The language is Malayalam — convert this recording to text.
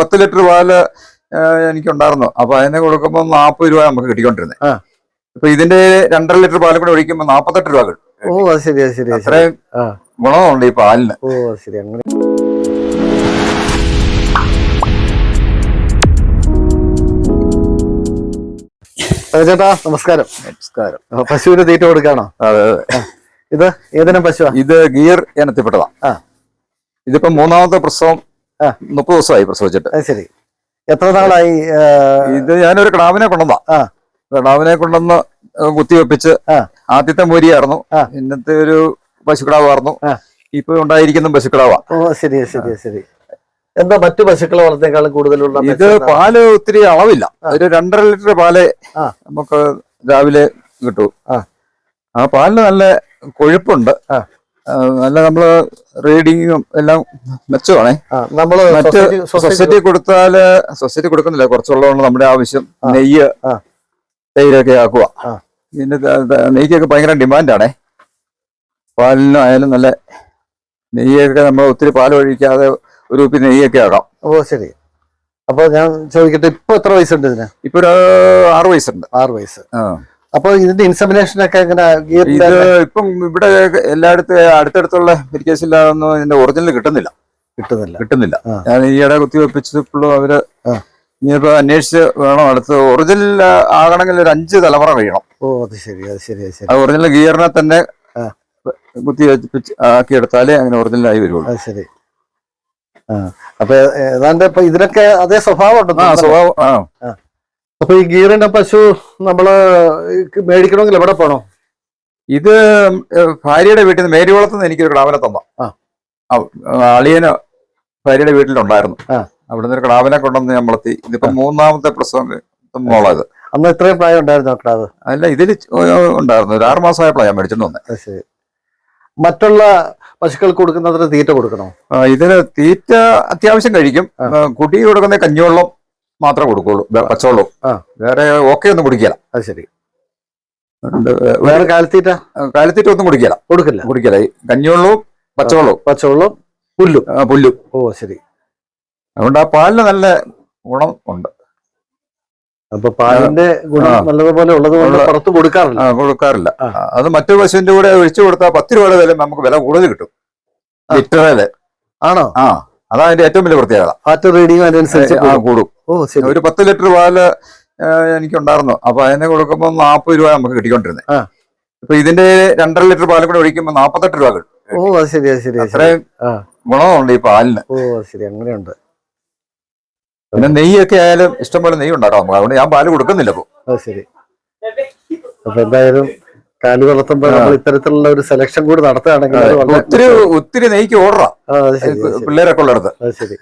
പത്ത് ലിറ്റർ പാൽ എനിക്കുണ്ടായിരുന്നു. അപ്പൊ അതിനെ കൊടുക്കുമ്പോൾ നാൽപ്പത് രൂപ നമുക്ക് കിട്ടിക്കൊണ്ടിരുന്നത് അപ്പൊ ഇപ്പൊ ഇതിന്റെ രണ്ടര ലിറ്റർ പാലും കൂടെ ഒഴിക്കുമ്പോൾ നാപ്പത്തെട്ട് രൂപ കിട്ടും. ഓ അത് ശരി അത് ശരി അത്രയും ഗുണമുണ്ട് ഈ പാലിന്. ഓ ശരി അങ്ങനെ. ചേട്ടാ നമസ്കാരം. നമസ്കാരം. പശുവിന് തീറ്റ കൊടുക്കാണോ? അതെ ഇത് ഏതിനും പശുവാ? ഇത് ഗിയർ ഇനത്തിൽപ്പെട്ടതാ. ഇതിപ്പോ മൂന്നാമത്തെ പ്രസവം. മുപ്പത് ദിവസമായി പ്രസവിച്ചിട്ട് ശരി എത്ര നാളായി ഇത് ഞാനൊരു കിടാവിനെ കൊണ്ടുവന്നാ ആ. കിടാവിനെ കൊണ്ടുവന്ന് കുത്തിവെപ്പിച്ച്. ആദ്യത്തെ മൂരിയായിരുന്നു. ഇന്നത്തെ ഒരു പശുക്കിടാവായിരുന്നു. ഇപ്പൊ ഉണ്ടായിരിക്കുന്ന പശുക്കിടാവാ ഓ ശരി ശരി ശരി എന്താ മറ്റു പശുക്കളെ വളർത്തേക്കാളും കൂടുതലുള്ള ഇത്? പാൽ ഒത്തിരി അളവില്ല. ഒരു രണ്ടര ലിറ്റർ പാൽ നമുക്ക് രാവിലെ കിട്ടൂ ആ. ആ പാലിന് നല്ല കൊഴുപ്പുണ്ട് നല്ല നമ്മൾ റീഡിങ്ങും എല്ലാം മെച്ചമാണേ നമ്മൾ മറ്റ് സൊസൈറ്റി- കൊടുത്താൽ സൊസൈറ്റി കൊടുക്കുന്നില്ല കുറച്ചുള്ളതുകൊണ്ട് നമ്മുടെ ആവശ്യം. നെയ്യ്. തൈരൊക്കെ ആക്കുക. പിന്നെ നെയ്ക്കൊക്കെ ഭയങ്കര ഡിമാൻഡാണേ പാലിനും ആയാലും നല്ല നെയ്യൊക്കെ നമ്മൾ ഒത്തിരി പാൽ ഒഴിക്കാതെ ഒരു ഉപ്പി നെയ്യൊക്കെ ആകാം ഓ ശരി അപ്പൊ ഞാൻ ചോദിക്കട്ടെ ഇപ്പൊ എത്ര വയസ്സുണ്ട് ഇതിന് ഇപ്പൊ ഒരു ആറു വയസ്സുണ്ട് ആറ് വയസ്സ് ആ. അപ്പൊ ഇതിന്റെ ഇൻസമിനേഷൻ ഒക്കെ എങ്ങനെ ഇത് ഇപ്പം ഇവിടെ എല്ലായിടത്തും അടുത്തടുത്തുള്ള മെഡിക്കേഷനിലൊന്നും ഇതിന്റെ ഒറിജിനൽ കിട്ടുന്നില്ല. കിട്ടുന്നില്ല. കിട്ടുന്നില്ല. ഞാൻ ഈയിടെ കുത്തിവെപ്പിച്ചപ്പോഴും അവർ. ഇനിയിപ്പോ അന്വേഷിച്ച് വേണം അടുത്ത്. ഒറിജിനൽ ആകണമെങ്കിൽ ഒരു അഞ്ച് തലമുറ കഴിയണം ഓ അത് ശരി അത് ശരി അത് ശരി. ഒറിജിനൽ ഗിയറിനെ തന്നെ. കുത്തിവെപ്പിച്ച് ആക്കിയെടുത്താലേ അങ്ങനെ ഒറിജിനലായി വരുള്ളൂ. അത് ശരി. ആ. അപ്പൊ ഏതാണ്ട് ഇപ്പൊ ഇതിനൊക്കെ അതേ സ്വഭാവം ഉണ്ടോ? സ്വഭാവം ആ. അപ്പൊ ഈ ഗീറിന്റെ പശു നമ്മൾ മേടിക്കണമെങ്കിൽ എവിടെ പോണോ? ഇത് ഭാര്യയുടെ വീട്ടിൽ നിന്ന് മേരിവളത്ത് നിന്ന് എനിക്കൊരു കിടാവിനെ തന്ന. അളിയന് ഭാര്യയുടെ വീട്ടിലുണ്ടായിരുന്നു. അവിടെ അവിടുന്ന് ഒരു കിടാവിനെ കൊണ്ടുവന്ന് ഞമ്മളെത്തി ഇതിപ്പോ മൂന്നാമത്തെ പ്രസവം മോളത്. അന്ന് ഇത്രയും പ്രായം ഉണ്ടായിരുന്നു കിടാവ് അല്ല ഇതിൽ ഉണ്ടായിരുന്നു. ഒരു ആറ് മാസമായപ്പോഴാണ് ഞാൻ മേടിച്ചിട്ട് വന്നത് മറ്റുള്ള പശുക്കൾക്ക് കൊടുക്കുന്നതിന് തീറ്റ കൊടുക്കണോ? ഇതിന് തീറ്റ അത്യാവശ്യം കഴിക്കും. കുട്ടി കൊടുക്കുന്ന കഞ്ഞിവെള്ളം മാത്രമേ കൊടുക്കുള്ളൂ. പച്ചവെള്ളവും. വേറെ ഓക്കെ ഒന്നും കുടിക്കില്ല അത് ശരി. വേറെ കാലത്തീറ്റ? കാലത്തീറ്റ ഒന്നും കുടിക്കില്ല. കൊടുക്കില്ല കുടിക്കില്ല കഞ്ഞിവെള്ളവും പച്ചവെള്ളവും. പച്ചവെള്ളവും പുല്ലും. ആ, പുല്ലും. ഓ ശരി. അതുകൊണ്ട് ആ പാലിന് നല്ല ഗുണം ഉണ്ട്. അപ്പൊ പാലിന്റെ ഗുണം നല്ലതുപോലെ ഉള്ളത് കൊണ്ട് പുറത്ത് കൊടുക്കാറില്ല. കൊടുക്കാറില്ല. അത് മറ്റൊരു പശുവിന്റെ കൂടെ ഒഴിച്ചു കൊടുത്താൽ പത്ത് രൂപയുടെ വില നമുക്ക് വില കൂടുതൽ കിട്ടും. ലിറ്ററിൽ ആണോ? ആ. അതാണ് അതിന്റെ ഏറ്റവും വലിയ പ്രത്യേകത. ഫാറ്റ് റീഡിങ് അതിനനുസരിച്ച് കൂടും. ഓ ശരി. ഒരു പത്ത് ലിറ്റർ പാൽ എനിക്ക് എനിക്കുണ്ടായിരുന്നു. അപ്പൊ അതിനെ കൊടുക്കുമ്പോൾ നാൽപ്പത് രൂപ നമുക്ക് കിട്ടിക്കൊണ്ടിരുന്നത്. ഇപ്പൊ ഇതിന്റെ രണ്ടര ലിറ്റർ പാലും കൂടെ ഒഴിക്കുമ്പോൾ നാപ്പത്തെട്ട് രൂപ കിട്ടും. ഓ അത് ശരി അത് ശരി അത്രയും. ഗുണമുണ്ട് ഈ പാലിന്. ഓ അത് ശരി അങ്ങനെയുണ്ട്. പിന്നെ നെയ്യൊക്കെ ആയാലും ഇഷ്ടംപോലെ നെയ്യ് ഉണ്ടാക്കാം നമുക്ക്. അതുകൊണ്ട് ഞാൻ പാൽ കൊടുക്കുന്നില്ല അപ്പൊ അത് ശരി. അപ്പൊ എന്തായാലും കാലി വളർത്തുമ്പോ നമ്മൾ ഇത്തരത്തിലുള്ള ഒരു സെലക്ഷൻ കൂടി നടത്തുകയാണെങ്കിൽ ഒത്തിരി ഒത്തിരി നെയ്ക്ക് ഓർഡറാ. പിള്ളേരൊക്കെ ഉള്ളിടത്ത്. ശരി.